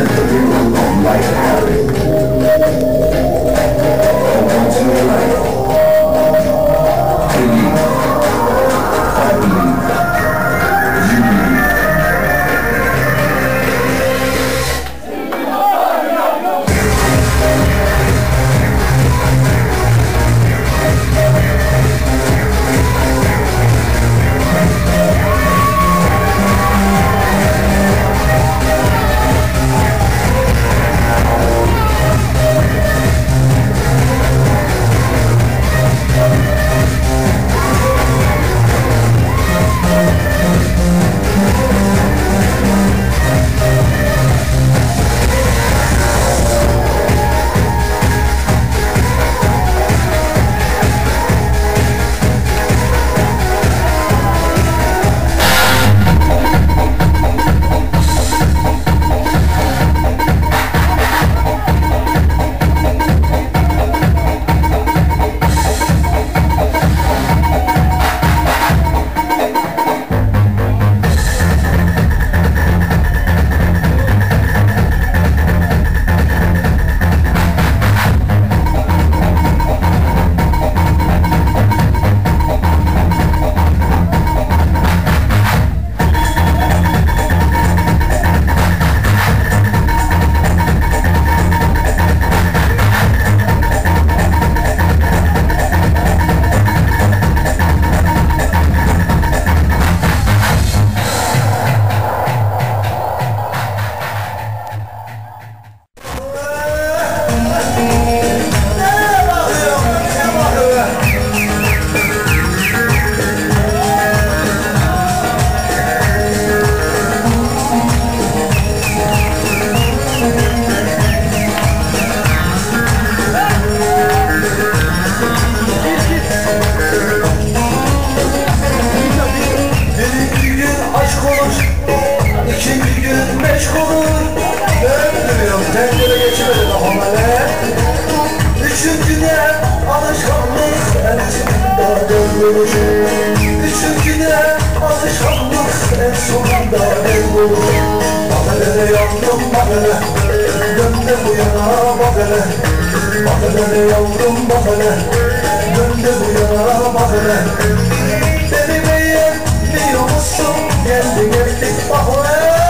Like Harry. I want you like Bak hele yavrum bak hele Dön de bu yana bak hele Bak hele yavrum bak hele Dön de bu yana bak hele Beni beğenmiyor musun? Geldi geldik bak hele